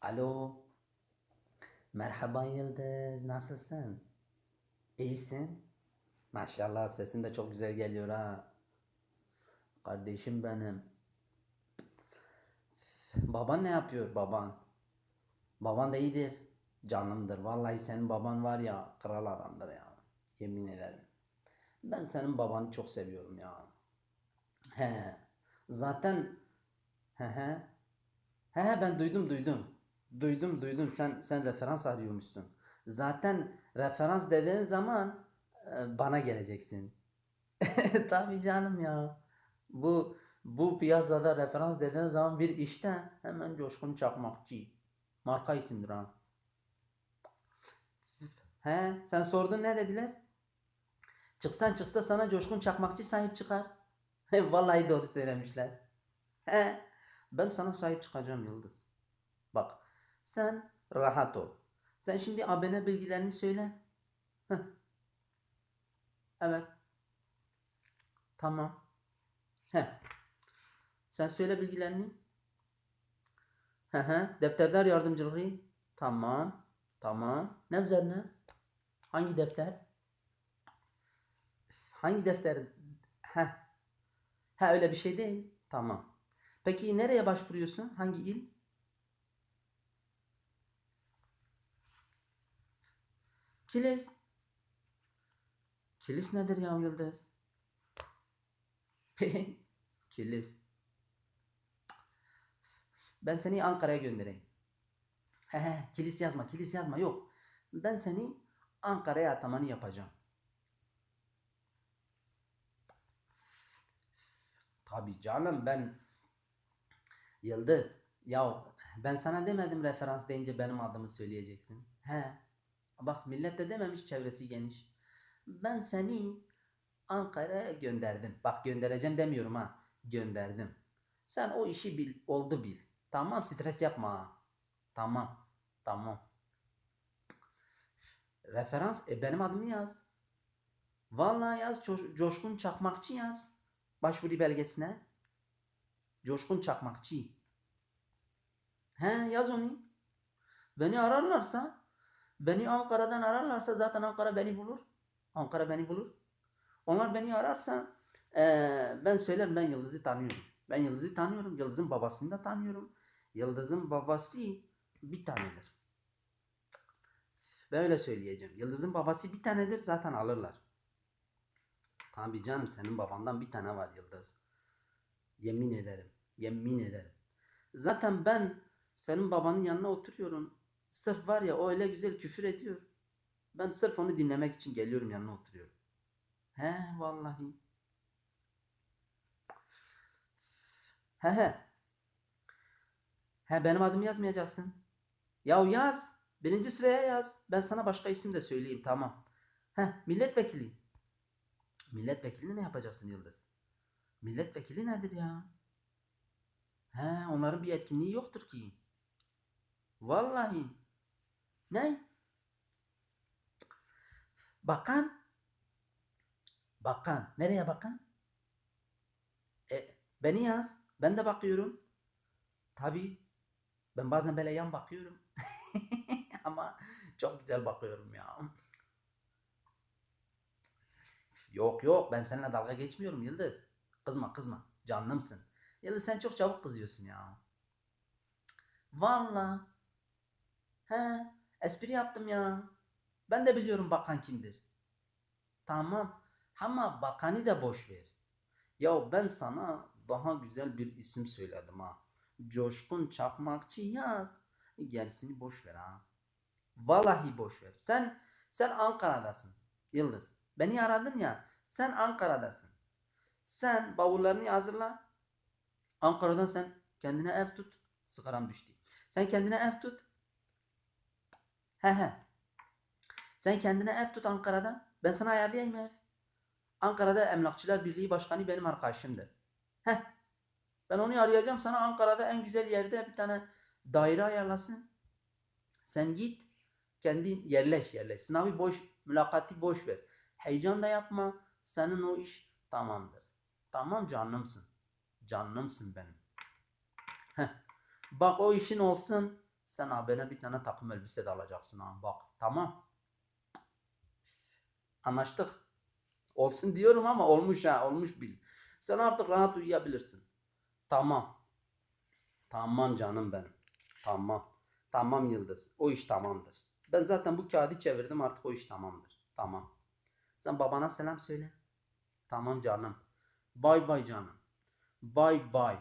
Alo. Merhaba Yıldız, nasılsın? İyisin? Maşallah sesin de çok güzel geliyor ha. Kardeşim benim. Baban ne yapıyor baban? Baban da iyidir. Canımdır. Vallahi senin baban var ya kral adamdır ya. Yemin ederim. Ben senin babanı çok seviyorum ya. He. Zaten he he. He he ben duydum duydum. Duydum duydum sen sen referans arıyormuşsun. Zaten referans dediğin zaman e, bana geleceksin. Tabii canım ya. Bu bu piyasada referans dediğin zaman bir işte hemen Coşkun Çakmakçı. Marka isimdir ha. He sen sordun ne dediler? Çıksan çıksa sana Coşkun Çakmakçı sahip çıkar. Vallahi doğru söylemişler. He ben sana sahip çıkacağım Yıldız. Bak sen rahat ol. Sen şimdi abone bilgilerini söyle. Heh. Evet. Tamam. Heh. Sen söyle bilgilerini. Hı hı. Defterler yardımcılığı. Tamam. Tamam. Ne üzerine? Hangi defter? Hangi defter? Heh. Ha öyle bir şey değil. Tamam. Peki nereye başvuruyorsun? Hangi il? Kilis. Kilis nedir ya Yıldız? Kilis. Ben seni Ankara'ya göndereyim. He he, kilis yazma, kilis yazma. Yok. Ben seni Ankara'ya atamanı yapacağım. Tabii canım ben Yıldız. Ya ben sana demedim referans deyince benim adımı söyleyeceksin. He. Bak millet de dememiş çevresi geniş. Ben seni Ankara'ya gönderdim. Bak göndereceğim demiyorum ha. Gönderdim. Sen o işi bil, oldu bil. Tamam stres yapma. Tamam. Tamam. Referans e benim adımı yaz. Vallahi yaz Co- Coşkun Çakmakçı yaz. Başvuru belgesine. Coşkun Çakmakçı. He yaz onu. Beni ararlarsa Beni Ankara'dan ararlarsa zaten Ankara beni bulur. Ankara beni bulur. Onlar beni ararsa eee, ben söylerim ben Yıldız'ı tanıyorum. Ben Yıldız'ı tanıyorum. Yıldız'ın babasını da tanıyorum. Yıldız'ın babası bir tanedir. Ben öyle söyleyeceğim. Yıldız'ın babası bir tanedir zaten alırlar. Tabii canım senin babandan bir tane var Yıldız. Yemin ederim. Yemin ederim. Zaten ben senin babanın yanına oturuyorum. Sırf var ya o öyle güzel küfür ediyor. Ben sırf onu dinlemek için geliyorum yanına oturuyorum. He vallahi. He he. He benim adımı yazmayacaksın. Ya yaz. Birinci sıraya yaz. Ben sana başka isim de söyleyeyim tamam. He milletvekili. Milletvekili ne yapacaksın Yıldız? Milletvekili nedir ya? He onların bir etkinliği yoktur ki. Vallahi. Ne? Bakan. Bakan. Nereye bakan? E, beni yaz. Ben de bakıyorum. Tabii. Ben bazen böyle yan bakıyorum. Ama çok güzel bakıyorum ya. Yok yok ben seninle dalga geçmiyorum Yıldız. Kızma kızma. Canlımsın. Yıldız sen çok çabuk kızıyorsun ya. Vallahi. He, espri yaptım ya. Ben de biliyorum bakan kimdir. Tamam. Ama bakanı da boş ver. Ya ben sana daha güzel bir isim söyledim ha. Coşkun Çakmakçı yaz. Gerisini boş ver ha. Vallahi boş ver. Sen sen Ankara'dasın. Yıldız. Beni aradın ya. Sen Ankara'dasın. Sen bavullarını hazırla. Ankara'dan sen kendine ev tut. Sigaram düştü. Sen kendine ev tut. He he. Sen kendine ev tut Ankara'da. Ben sana ayarlayayım ev. Ankara'da Emlakçılar Birliği Başkanı benim arkadaşımdır. Heh. Ben onu arayacağım sana Ankara'da en güzel yerde bir tane daire ayarlasın. Sen git kendin yerleş yerleş. Sınavı boş, mülakatı boş ver. Heyecan da yapma. Senin o iş tamamdır. Tamam canımsın. Canımsın benim. Heh. Bak o işin olsun. Sen abine bir tane takım elbise de alacaksın ha. Bak tamam. Anlaştık. Olsun diyorum ama olmuş ha olmuş bil. Sen artık rahat uyuyabilirsin. Tamam. Tamam canım benim. Tamam. Tamam Yıldız. O iş tamamdır. Ben zaten bu kağıdı çevirdim artık o iş tamamdır. Tamam. Sen babana selam söyle. Tamam canım. Bay bay canım. Bay bay.